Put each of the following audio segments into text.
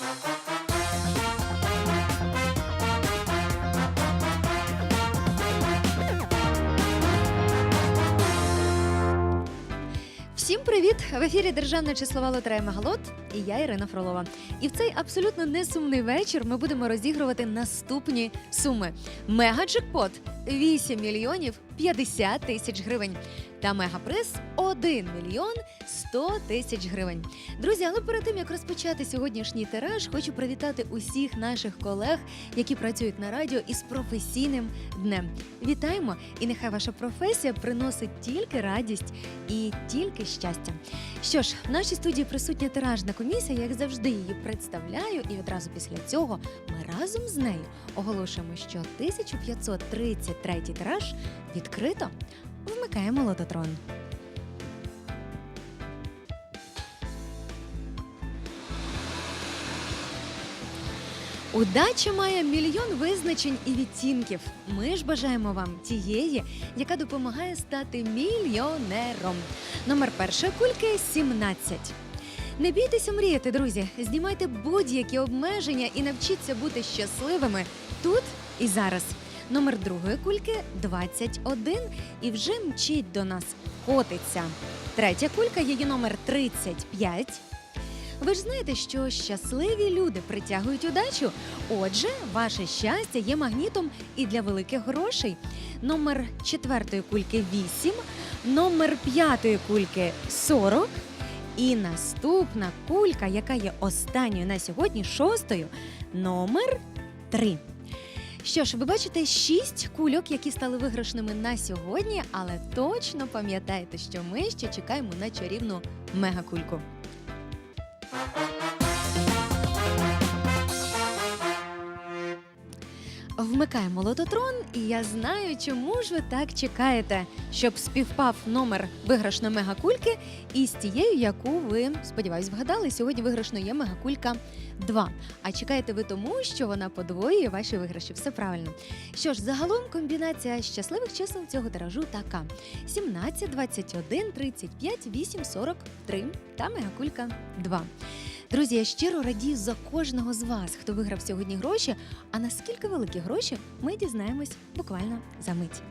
Всім привіт! В ефірі Державна числова лотерея Мегалот і я Ірина Фролова. І в цей абсолютно несумний вечір ми будемо розігрувати наступні суми: мегаджекпот 8 мільйонів 50 тисяч гривень та мегаприз 1 мільйон 100 тисяч гривень. Друзі, але перед тим як розпочати сьогоднішній тираж, хочу привітати усіх наших колег, які працюють на радіо із професійним днем. Вітаємо! І нехай ваша професія приносить тільки радість і тільки щастя. Що ж, в нашій студії присутня тиражна комісія, як завжди, її представляю, і одразу після цього ми разом з нею оголошуємо, що 1533 тираж відкрито. Вмикаємо лототрон. Удача має мільйон визначень і відтінків. Ми ж бажаємо вам тієї, яка допомагає стати мільйонером. Номер першої кульки 17. Не бійтеся мріяти, друзі. Знімайте будь-які обмеження і навчіться бути щасливими тут і зараз. Номер другої кульки 21 і вже мчить до нас. Котиться. Третя кулька, її номер 35. Ви ж знаєте, що щасливі люди притягують удачу. Отже, ваше щастя є магнітом і для великих грошей. Номер четвертої кульки 8, номер п'ятої кульки 40. І наступна кулька, яка є останньою на сьогодні, шостою, номер 3. Що ж, ви бачите шість кульок, які стали виграшними на сьогодні, але точно пам'ятайте, що ми ще чекаємо на чарівну мегакульку. Вмикаємо лототрон, і я знаю, чому ж ви так чекаєте, щоб співпав номер виграшної мегакульки із тією, яку ви, сподіваюсь, вгадали. Сьогодні виграшною є мегакулька 2. А чекаєте ви тому, що вона подвоює ваші виграші. Все правильно. Що ж, загалом комбінація щасливих чисел цього тиражу така: 17, 21, 35, 8, 43 та мегакулька 2. Друзі, я щиро радію за кожного з вас, хто виграв сьогодні гроші. А наскільки великі гроші ми дізнаємось буквально за мить.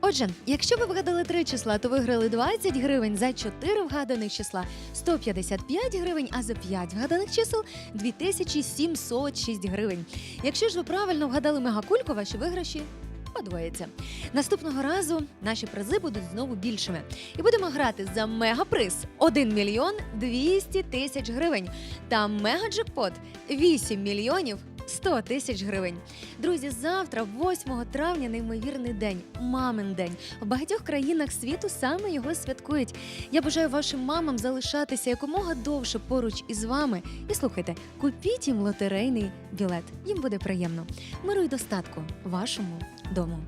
Отже, якщо ви вгадали три числа, то виграли 20 гривень за 4 вгаданих числа, 155 гривень, а за 5 вгаданих чисел 2706 гривень. Якщо ж ви правильно вгадали мегакульку, ваші виграші подвоїться. Наступного разу наші призи будуть знову більшими. І будемо грати за мегаприз 1 мільйон 200 тисяч гривень та мегаджекпот 8 мільйонів 100 тисяч гривень. Друзі, завтра, 8 травня, неймовірний день, мамин день. В багатьох країнах світу саме його святкують. Я бажаю вашим мамам залишатися якомога довше поруч із вами. І слухайте, купіть їм лотерейний білет. Їм буде приємно. Миру й достатку вашому дому.